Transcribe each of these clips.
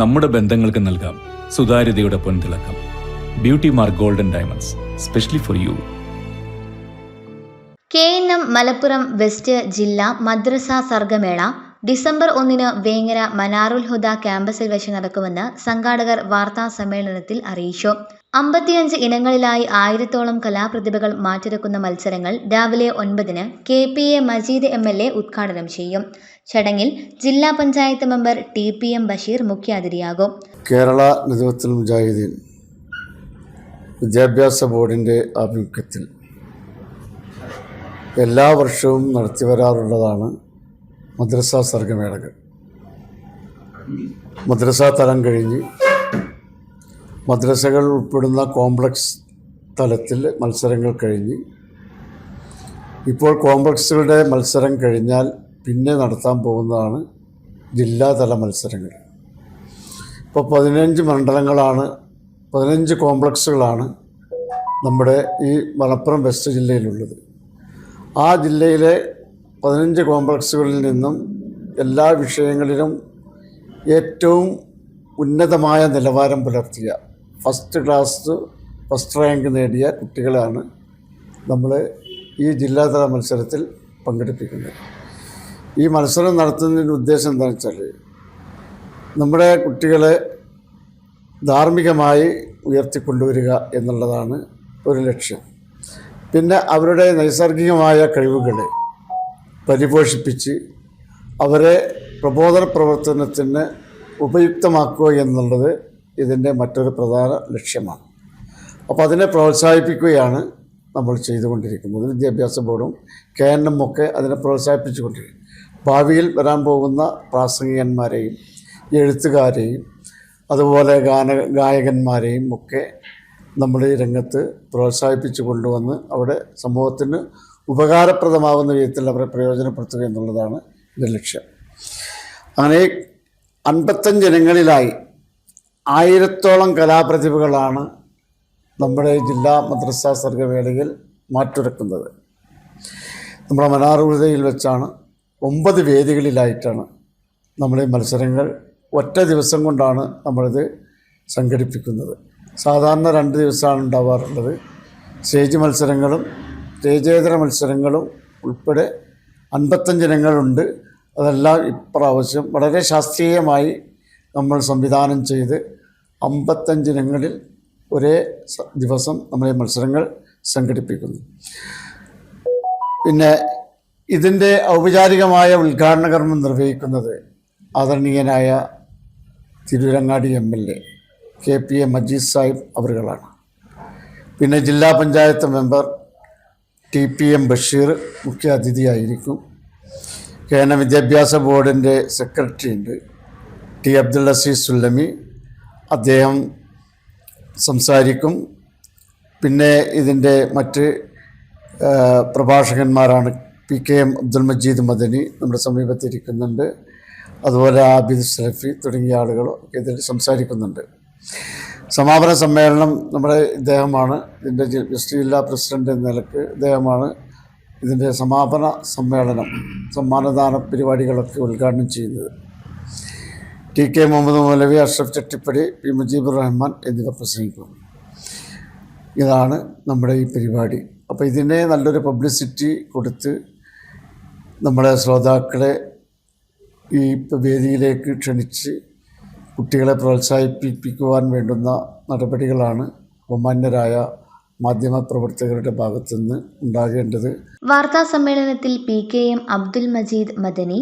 നമ്മുടെ ബന്ധങ്ങൾക്ക് നൽകാം സുതാര്യതയുടെ പൊൻതിളക്കം. Beauty mark golden diamonds specially for you K N M Malappuram west ജില്ലാ മദ്രസ സർഗമേള ഡിസംബർ ഒന്നിന് വേങ്ങര മനാറുൽ ഹുദ ക്യാമ്പസിൽ വെച്ച് നടക്കുമെന്ന് സംഘാടകർ വാർത്താ സമ്മേളനത്തിൽ അറിയിച്ചു. അമ്പത്തിയഞ്ച് ഇനങ്ങളിലായി ആയിരത്തോളം കലാപ്രതിഭകൾ മാറ്റിരക്കുന്ന മത്സരങ്ങൾ രാവിലെ ഒൻപതിന് K P A Majeed M L A ഉദ്ഘാടനം ചെയ്യും. ചടങ്ങിൽ ജില്ലാ panchayat member T P M Basheer മുഖ്യാതിഥിയാകും. കേരള മുജാഹിദീൻ വിദ്യാഭ്യാസ ബോർഡിന്റെ ആഭിമുഖ്യത്തിൽ എല്ലാ വർഷവും നടത്തി വരാറുള്ളതാണ് മദ്രസ സർഗമേളകൾ. മദ്രസ തലം കഴിഞ്ഞ് മദ്രസകൾ ഉൾപ്പെടുന്ന കോംപ്ലക്സ് തലത്തിൽ മത്സരങ്ങൾ കഴിഞ്ഞ്. ഇപ്പോൾ കോംപ്ലക്സുകളുടെ മത്സരം കഴിഞ്ഞാൽ പിന്നെ നടത്താൻ പോകുന്നതാണ് ജില്ലാതല മത്സരങ്ങൾ. ഇപ്പോൾ പതിനഞ്ച് മണ്ഡലങ്ങളാണ് പതിനഞ്ച് കോംപ്ലക്സുകളാണ് നമ്മുടെ ഈ മലപ്പുറം വെസ്റ്റ് ജില്ലയിലുള്ളത്. ആ ജില്ലയിലെ പതിനഞ്ച് കോംപ്ലക്സുകളിൽ നിന്നും എല്ലാ വിഷയങ്ങളിലും ഏറ്റവും ഉന്നതമായ നിലവാരം പുലർത്തിയ ഫസ്റ്റ് ക്ലാസ് ഫസ്റ്റ് റാങ്ക് നേടിയ കുട്ടികളാണ് നമ്മൾ ഈ ജില്ലാതല മത്സരത്തിൽ പങ്കെടുപ്പിക്കുന്നത്. ഈ മത്സരം നടത്തുന്നതിന്റെ ഉദ്ദേശം എന്താണെന്ന് വെച്ചാൽ നമ്മുടെ കുട്ടികളെ ധാർമ്മികമായി ഉയർത്തിക്കൊണ്ടുവരിക എന്നുള്ളതാണ് ഒരു ലക്ഷ്യം. പിന്നെ അവരുടെ നൈസർഗികമായ കഴിവുകളെ പരിപോഷിപ്പിച്ച് അവരെ പ്രബോധന പ്രവർത്തനത്തിന് ഉപയുക്തമാക്കുക എന്നുള്ളത് ഇതിന്റെ മറ്റൊരു പ്രധാന ലക്ഷ്യമാണ്. അപ്പോൾ അതിനെ പ്രോത്സാഹിപ്പിക്കുകയാണ് നമ്മൾ ചെയ്തുകൊണ്ടിരിക്കുന്നത്. വിദ്യാഭ്യാസ ബോർഡും കെ എൻ എം ഒക്കെ അതിനെ പ്രോത്സാഹിപ്പിച്ചുകൊണ്ടിരിക്കും ഭാവിയിൽ വരാൻ പോകുന്ന പ്രാസംഗികന്മാരെയും എഴുത്തുകാരെയും അതുപോലെ ഗാന ഗായകന്മാരെയും ഒക്കെ നമ്മൾ ഈ രംഗത്ത് പ്രോത്സാഹിപ്പിച്ചു കൊണ്ടുവന്ന് അവിടെ സമൂഹത്തിന് ഉപകാരപ്രദമാകുന്ന വിധത്തിൽ അവരെ പ്രയോജനപ്പെടുത്തുക എന്നുള്ളതാണ് ഇതിന്റെ ലക്ഷ്യം. അങ്ങനെ അൻപത്തഞ്ച് ഇനങ്ങളിലായി ആയിരത്തോളം കലാപ്രതിഭകളാണ് നമ്മുടെ ജില്ലാ മദ്രസ സർഗവേളയിൽ മാറ്റുരക്കുന്നത്. നമ്മുടെ മനാറുതയിൽ വെച്ചാണ് ഒമ്പത് വേദികളിലായിട്ടാണ് നമ്മുടെ മത്സരങ്ങൾ ഒറ്റ ദിവസം കൊണ്ടാണ് നമ്മളിത് സംഘടിപ്പിക്കുന്നത്. സാധാരണ രണ്ട് ദിവസമാണ് ഉണ്ടാവാറുള്ളത്. സ്റ്റേജ് മത്സരങ്ങളും സ്റ്റേജേതര മത്സരങ്ങളും ഉൾപ്പെടെ അൻപത്തഞ്ച് ഇനങ്ങളുണ്ട്. അതെല്ലാം ഇപ്രാവശ്യം വളരെ ശാസ്ത്രീയമായി നമ്മൾ സംവിധാനം ചെയ്ത് അമ്പത്തഞ്ച് ഇനങ്ങളിൽ ഒരേ ദിവസം നമ്മുടെ മത്സരങ്ങൾ സംഘടിപ്പിക്കുന്നു. പിന്നെ ഇതിന്റെ ഔപചാരികമായ ഉദ്ഘാടന കർമ്മം നിർവഹിക്കുന്നത് ആദരണീയനായ Tirurangadi M L A K P A Majeed Sahib അവറുകളാണ് പിന്നെ ജില്ലാ panchayat member T P M Basheer മുഖ്യാതിഥിയായിരിക്കും. Kerala വിദ്യാഭ്യാസ ബോർഡിന്റെ സെക്രട്ടറി ഉണ്ട് ടി അബ്ദുൽ അസീസ് സുല്ലമി അദ്ദേഹം സംസാരിക്കും. പിന്നെ ഇതിന്റെ മറ്റ് പ്രഭാഷകന്മാരാണ് P K M Abdul Majeed Madani നമ്മുടെ സമീപത്തിരിക്കുന്നുണ്ട്. അതുപോലെ ആബിദ് സലഫി തുടങ്ങിയ ആളുകൾ ഇതിൽ സംസാരിക്കുന്നുണ്ട്. സമാപന സമ്മേളനം നമ്മുടെ ഇദ്ദേഹമാണ്. ഇതിന്റെ ജി- ജില്ലാ പ്രസിഡന്റ് എന്ന നിലയ്ക്ക് ഇദ്ദേഹമാണ് ഇതിന്റെ സമാപന സമ്മേളനം സമ്മാനദാന പരിപാടികളൊക്കെ ഉദ്ഘാടനം ചെയ്യുന്നത്. T K Muhammad Maulavi Ashraf Chattippadi P Mujeebur Rahman എന്നിവർ പ്രസംഗിക്കും ഇതാണ് നമ്മുടെ ഈ പരിപാടി. അപ്പോൾ ഇതിനെ നല്ലൊരു പബ്ലിസിറ്റി കൊടുത്ത് നമ്മുടെ ശ്രോതാക്കളെ ഈ വേദിയിലേക്ക് ക്ഷണിച്ച് കുട്ടികളെ പ്രോത്സാഹിപ്പിക്കുവാൻ വേണ്ടുന്ന നടപടികളാണ് ബഹുമാന്യരായ മാധ്യമപ്രവർത്തകരുടെ ഭാഗത്തുനിന്ന് ഉണ്ടാകേണ്ടത് വാർത്താ സമ്മേളനത്തിൽ P K M Abdul Majeed Madani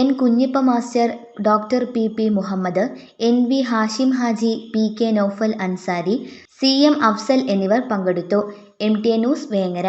N Kunhippa master doctor P P Muhammad N V Hashim Haji P K Noufal Ansari C M Afsal എന്നിവർ പങ്കെടുത്തു. M T A news Vengara.